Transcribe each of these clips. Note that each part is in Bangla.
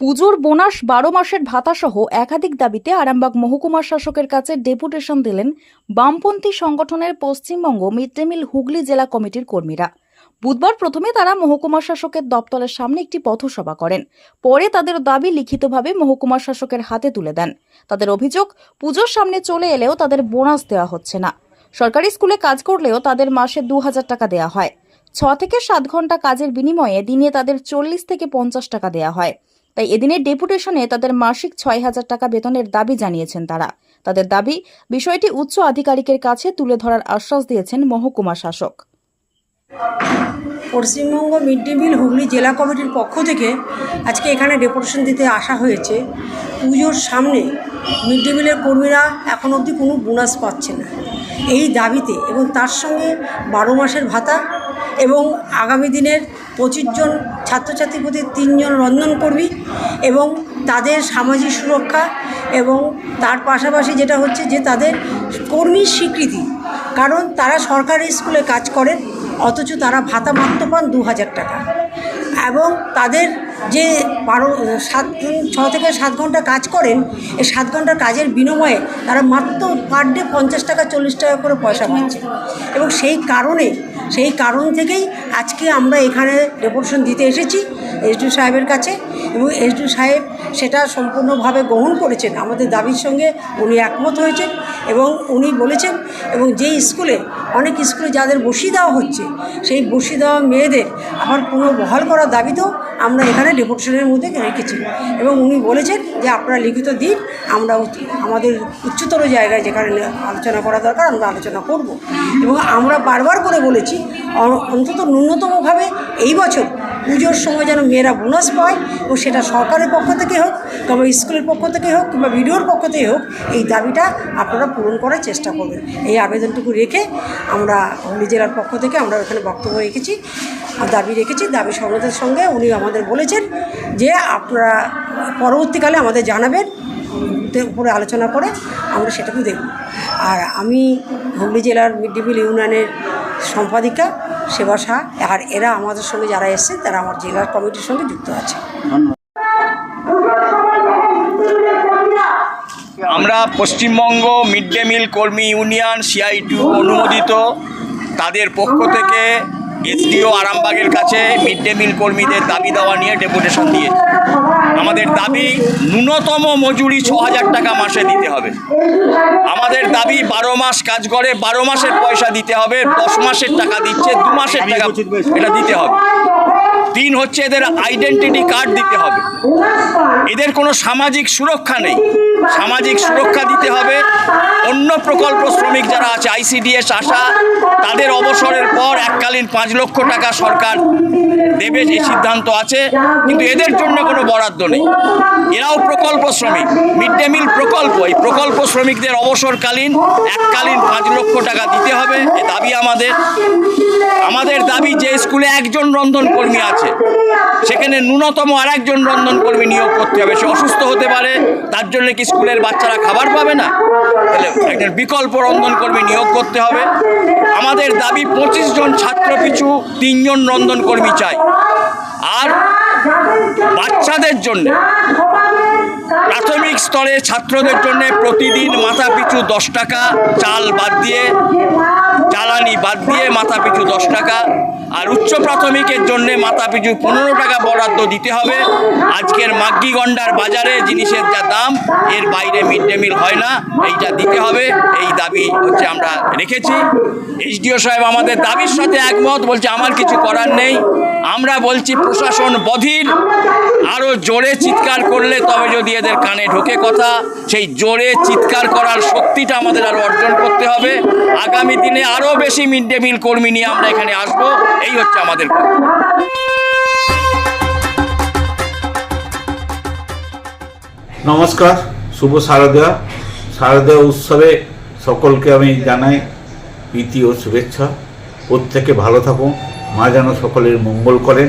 পুজোর বোনাস বারো মাসের ভাতাসহ একাধিক দাবিতে আরামবাগ মহকুমা শাসকের কাছে ডেপুটেশন দিলেন বামপন্থী সংগঠনের Paschimbanga mid day meal Hooghly জেলা কমিটির কর্মীরা। বুধবার প্রথমে তারা মহকুমা শাসকের দপ্তরের সামনে একটি পথসভা করেন। পরে তাদের দাবি লিখিতভাবে মহকুমা শাসকের হাতে তুলে দেন। তাদের অভিযোগ, পুজোর সামনে চলে এলেও তাদের বোনাস দেওয়া হচ্ছে না। সরকারি স্কুলে কাজ করলেও তাদের মাসে দু হাজার টাকা দেওয়া হয়। ছ থেকে সাত ঘণ্টা কাজের বিনিময়ে দিনে তাদের চল্লিশ থেকে পঞ্চাশ টাকা দেওয়া হয়। তাই এদিনের ডেপুটেশনে তাদের মাসিক ছয় হাজার টাকা বেতনের দাবি জানিয়েছেন তারা। তাদের দাবি, বিষয়টি উচ্চ আধিকারিকের কাছে তুলে ধরার আশ্বাস দিয়েছেন মহকুমা শাসক। Paschimbanga mid day meal Hooghly জেলা কমিটির পক্ষ থেকে আজকে এখানে ডেপুটেশন দিতে আসা হয়েছে। পুজোর সামনে মিড ডে মিলের কর্মীরা এখন অবধি কোনো বোনাস পাচ্ছে না। এই দাবিতে এবং তার সঙ্গে বারো মাসের ভাতা এবং আগামী দিনের পঁচিশ জন ছাত্রছাত্রীর প্রতি তিনজন রন্ধনকর্মী এবং তাদের সামাজিক সুরক্ষা এবং তার পাশাপাশি যেটা হচ্ছে যে তাদের কর্মীর স্বীকৃতি। কারণ তারা সরকারি স্কুলে কাজ করেন, অথচ তারা ভাতা মাত্র পান দু হাজার টাকা। এবং তাদের যে বারো, সাত, ছ থেকে সাত ঘণ্টা কাজ করেন, এই সাত ঘণ্টার কাজের বিনিময়ে তারা মাত্র পার ডে পঞ্চাশ টাকা চল্লিশ টাকা করে পয়সা পাচ্ছে। এবং সেই কারণে সেই কারণ থেকেই আজকে আমরা এখানে ডেপুটেশন দিতে এসেছি। এসডিও সাহেবের কাছে এবং এসডিও সাহেব সেটা সম্পূর্ণভাবে গ্রহণ করেছেন। আমাদের দাবির সঙ্গে উনি একমত হয়েছেন এবং উনি বলেছেন এবং যে স্কুলে অনেক স্কুলে যাদের বসিয়ে দেওয়া হচ্ছে, সেই বসিয়ে দেওয়া মেয়েদের আবার পুনঃ বহাল করার দাবিতেও আমরা এখানে ডেপুটেশনের মধ্যে রেখেছি। এবং উনি বলেছেন যে আপনারা লিখিত দিন আমরা আমাদের উচ্চতর জায়গায় যেখানে আলোচনা করা দরকার আমরা আলোচনা করব। এবং আমরা বারবার করে বলেছি অন্তত ন্যূনতমভাবে এই বছর পুজোর সময় যেন মেয়েরা বোনাস পায় এবং সেটা সরকারের পক্ষ থেকে হোক কিংবা স্কুলের পক্ষ থেকে হোক কিংবা ভিডিওর পক্ষ থেকে হোক, এই দাবিটা আপনারা পূরণ করার চেষ্টা করবেন। এই আবেদনটুকু রেখে আমরা হুগলি জেলার পক্ষ থেকে আমরা ওখানে বক্তব্য রেখেছি, আর দাবি রেখেছি, দাবি সংগতের সঙ্গে উনি আমাদের বলেছেন যে আপনারা পরবর্তীকালে আমাদের জানাবেন উপরে আলোচনা করে আমরা সেটাকে দেখব। আর আমি হুগলি জেলার মিড ডে মিল ইউনিয়নের সম্পাদিকা সেবা শাহ আর এরা আমাদের সঙ্গে যারা এসছে, তারা আমার জেলা কমিটির সঙ্গে যুক্ত আছে। আমরা পশ্চিমবঙ্গ মিড ডে মিল কর্মী ইউনিয়ন সিআইটু অনুমোদিত। তাদের পক্ষ থেকে এসডিও আরামবাগের কাছে মিড ডে মিল কর্মীদের দাবি দেওয়া নিয়ে ডেপুটেশন দিয়েছে। আমাদের দাবি ন্যূনতম মজুরি ছ হাজার টাকা মাসে দিতে হবে। আমাদের দাবি বারো মাস কাজ করে বারো মাসের পয়সা দিতে হবে দশ মাসের টাকা দিচ্ছে দু মাসের টাকা এটা দিতে হবে। তিন হচ্ছে এদের আইডেন্টিটি কার্ড দিতে হবে। এদের কোনো সামাজিক সুরক্ষা নেই। সামাজিক সুরক্ষা দিতে হবে। অন্য প্রকল্প শ্রমিক যারা আছে আইসিডিএস আসা তাদের অবসরের পর এককালীন পাঁচ লক্ষ টাকা সরকার দেবে যে সিদ্ধান্ত আছে। কিন্তু এদের জন্য কোনো বরাদ্দ নেই। এরাও প্রকল্প শ্রমিক মিড ডে মিল প্রকল্প। এই প্রকল্প শ্রমিকদের অবসরকালীন, এককালীন পাঁচ লক্ষ টাকা দিতে হবে। এ দাবি আমাদের। আমাদের দাবি যে স্কুলে একজন রন্ধন কর্মী আছে, সেখানে ন্যূনতম আর একজন রন্ধন কর্মী নিয়োগ করতে হবে। সে অসুস্থ হতে পারে, তার জন্য কি স্কুলের বাচ্চারা খাবার পাবে না? তাহলে একজন বিকল্প রন্ধন কর্মী নিয়োগ করতে হবে। আমাদের দাবি পঁচিশ জন ছাত্র পিছু তিনজন রন্ধন কর্মী চাই। আর বাচ্চাদের জন্য প্রাথমিক স্তরে ছাত্রদের জন্য প্রতিদিন মাথা পিছু দশ টাকা, চাল বাদ দিয়ে, জ্বালানি বাদ দিয়ে মাথা পিছু দশ টাকা। আর উচ্চ প্রাথমিকের জন্য মাথা পিছু পনেরো টাকা বরাদ্দ দিতে হবে। আজকের মাগ্গি গন্ডার বাজারে জিনিসের যা দাম, এর বাইরে মিড ডে মিল হয় না, এইটা দিতে হবে। এই দাবি হচ্ছে আমরা রেখেছি। এইচডিও সাহেব আমাদের দাবির সাথে একমত, বলছে আমার কিছু করার নেই। আমরা বলছি প্রশাসন বধির আরও জোরে চিৎকার করলে তবে যদি এদের কানে ঢোকে কথা, সেই জোরে চিৎকার করার শক্তিটা আমাদের আরও অর্জন করতে হবে। আগামী দিনে আরও বেশি মিড ডে মিল কর্মী নিয়ে আমরা এখানে আসব। এই হচ্ছে আমাদের নমস্কার, শুভ শারদীয়া। শারদীয় উৎসবে সকলকে আমি জানাই প্রীতি ও শুভেচ্ছা। প্রত্যেকে ভালো থাকুন, মা যেন সকলের মঙ্গল করেন।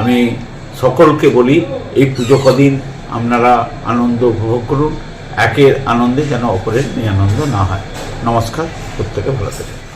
আমি সকলকে বলি, এই পুজো কদিন আপনারা আনন্দ উপভোগ করুন। একের আনন্দে যেন অপরের নিরানন্দ না হয়। নমস্কার, প্রত্যেকে ভালো থাকুন।